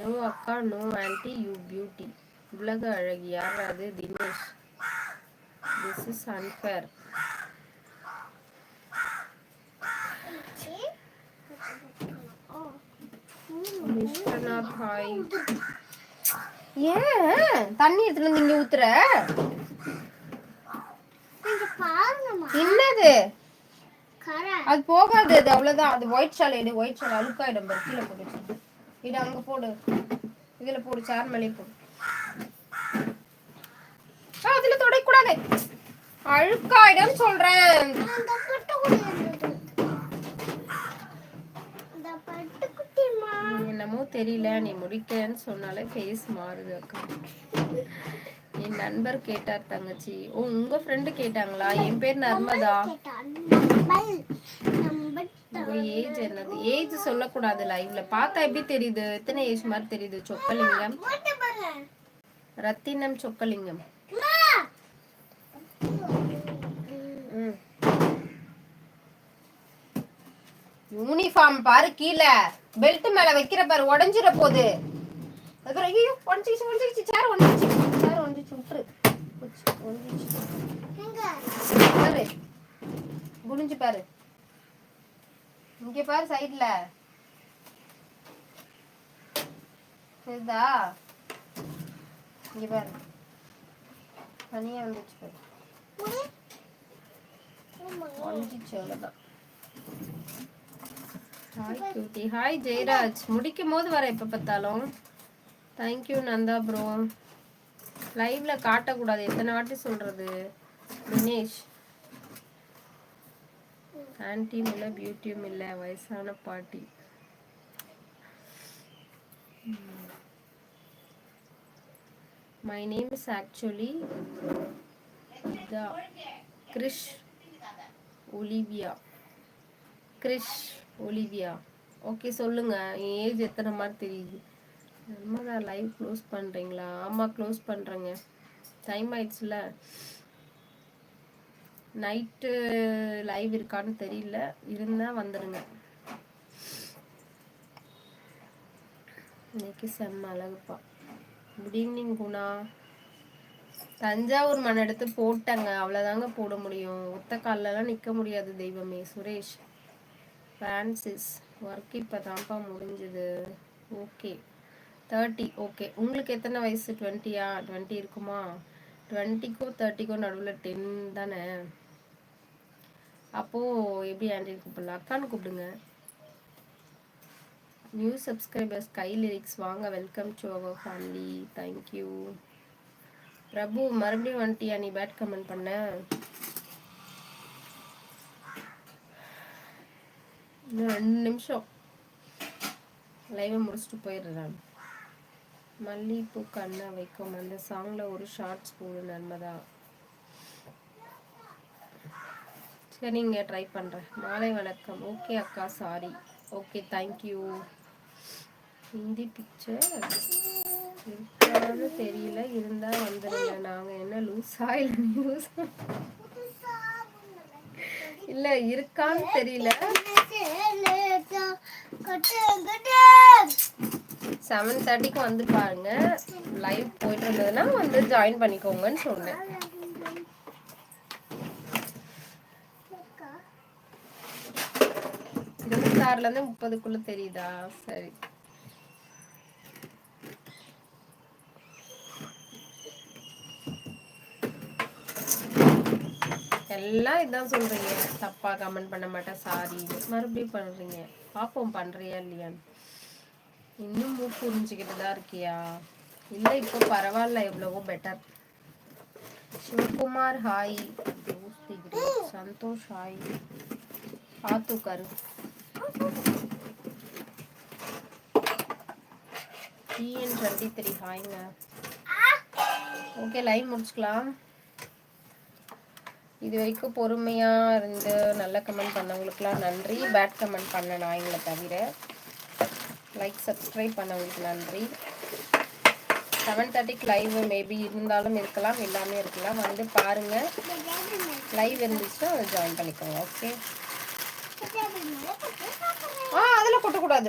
No அக்கா no anti you beauty. உலக அழகி யார்? அது தினேஷ். திஸ் இஸ் ஹாய் ஏன்? தண்ணி எடுத்துட்டு வந்து இங்க ஊத்துற? என்னது? அது போகாது அது அவ்வளவுதான். அது ஒயிட் எடு ஒயிட் ஷால் அழுக்காயிடும் கீழே போடு வச்சிரு. இது அங்க போடு. இதுல போடு சேர் மேலே போடு. ஆ, அதுல தொடக்கூடாது. அழுக்காயிடும் சொல்றேன். என்னமோ தெரியல நீ முடிக்கிறேன்னு சொன்னாலே ஃபேஸ் மாறுது அக்கா. என் நண்பர் கேட்டார் தங்கச்சி. ஓ உங்க ஃப்ரெண்டு கேட்டாங்களா? என் பேர் நர்மதா. உங்க ஏஜ் என்னது? ஏஜ் சொல்லக்கூடாது லைவ்ல பார்த்தா எப்படி தெரியுது? எத்தனை ஏஜ் மாதிரி தெரியுது? சொக்கலிங்கம். ரத்தினம் சொக்கலிங்கம். யூனிஃபார்ம் பாரு கீழே. பெல்ட் மேல வைக்கிற பாரு உடஞ்சிட போகுது அதுக்கப்புறம் ஐயோ உடஞ்சிச்சு உடஞ்சிச்சு சேர் உடஞ்சிச்சு உடஞ்சிச்சு விட்டுரு பாரு. குனிஞ்சு பாரு. இங்க பாரு சைடுல தெரியுதா இங்க பாரு. தனியா வந்துச்சு பாரு. Hi cutie hi Jayaraj. முடிக்கும் போது வர எப்ப பார்த்தாலும். தேங்க்யூ நந்தா ப்ரோ லைவ்ல காட்டக்கூடாது. எத்தனை வாட்டி சொல்றது? தினேஷ் ஆன்டியும் இல்லை பியூட்டியும் இல்லை வயசான பாட்டி. My name is actually Krish Olivia Krish Olivia okay சொல்லுங்க. ஏஜ் எத்தனை மாதிரி தெரியுது? நம்மதா லைவ் க்ளோஸ் பண்ணுறீங்களா ஆமா க்ளோஸ் பண்ணுறேங்க டைம் ஆயிடுச்சுல. நைட்டு லைவ் இருக்கான்னு தெரியல. இருந்தால் வந்துடுங்க இன்னைக்கு செம்ம அழகுப்பா. Good evening Guna. தஞ்சாவூர் மண் எடுத்து போட்டேங்க. அவ்வளோதாங்க போட முடியும். ஒத்த கால்லலாம் நிற்க முடியாது தெய்வமே. சுரேஷ். ஃப்ரான்சிஸ் ஒர்க் இப்போ தான்ப்பா முடிஞ்சது. ஓகே தேர்ட்டி ஓகே உங்களுக்கு எத்தனை வயசு? டுவெண்ட்டியா டுவெண்ட்டி இருக்குமா? டுவெண்ட்டிக்கும் தேர்ட்டிக்கும் நடுவில் டென் தானே? அப்போது எப்படி ஆண்டி கூப்பிடலாம்? அக்கான்னு கூப்பிடுங்க. நியூ சப்ஸ்கிரைபர்ஸ் கை லிரிக்ஸ் வாங்க. Welcome to our family thank you Prabhu மறுபடியும் வந்துட்டியா? நீ பேட் கமெண்ட் பண்ண. ரெண்டு நிமிஷம். லைவை முடிச்சுட்டு போயிடுறேன் மல்லிகைப்பூ கண்ணை வைக்கும். அந்த சாங்ல ஒரு ஷார்ட்ஸ் போடு நன்மதா சரிங்க ட்ரை பண்ணுறேன் மாலை வணக்கம். ஓகே அக்கா sorry okay thank you Hindi picture இருக்கான்னு தெரியல. இருந்தால் வந்துடுங்க நாங்கள் என்ன லூஸா இல்லை லூஸ் இல்லை இருக்கான்னு தெரியல. செவன் தேர்ட்டிக்கு வந்து பாருங்க. லைவ் போயிட்டு இருந்ததுன்னா வந்து ஜாயின் பண்ணிக்கோங்கன்னு சொன்னேன். இருபத்தாறுல இருந்து முப்பதுக்குள்ள தெரியுதா? சரி. எல்லாம் இதான் சொல்றீங்க. தப்பா கமெண்ட் பண்ண மாட்டேன். சாரி மறுபடியும் பண்றீங்க. பாப்போம் பண்றியா இல்லையான்னு. இன்னும் மூக்கு உறிஞ்சிக்கிட்டு தான் இருக்கியா? இல்லை இப்போ பரவாயில்ல எவ்வளவோ better Sivakumar hi. Santhosh hi. பார்த்து உட்காரு. டிஎன் டுவெண்ட்டி த்ரீ ஹாய்ங்க. ஓகே லைவ் முடிச்சுக்கலாம். இது வரைக்கும் பொறுமையாக இருந்து நல்ல கமெண்ட் பண்ணவங்களுக்குலாம் நன்றி. பேட் கமெண்ட் பண்ண நாய்ங்களை தவிர. லைக் சப்ஸ்கிரைப் பண்ணவங்களுக்கு நன்றி. செவன் தேர்ட்டிக்கு லைவ் மேபி இருந்தாலும் இருக்கலாம் எல்லாமே இருக்கலாம். வந்து பாருங்கள் லைவ் இருந்துச்சுன்னா ஜாயின் பண்ணிக்கோங்க ஓகே ஆ அதில் கொட்டக்கூடாது.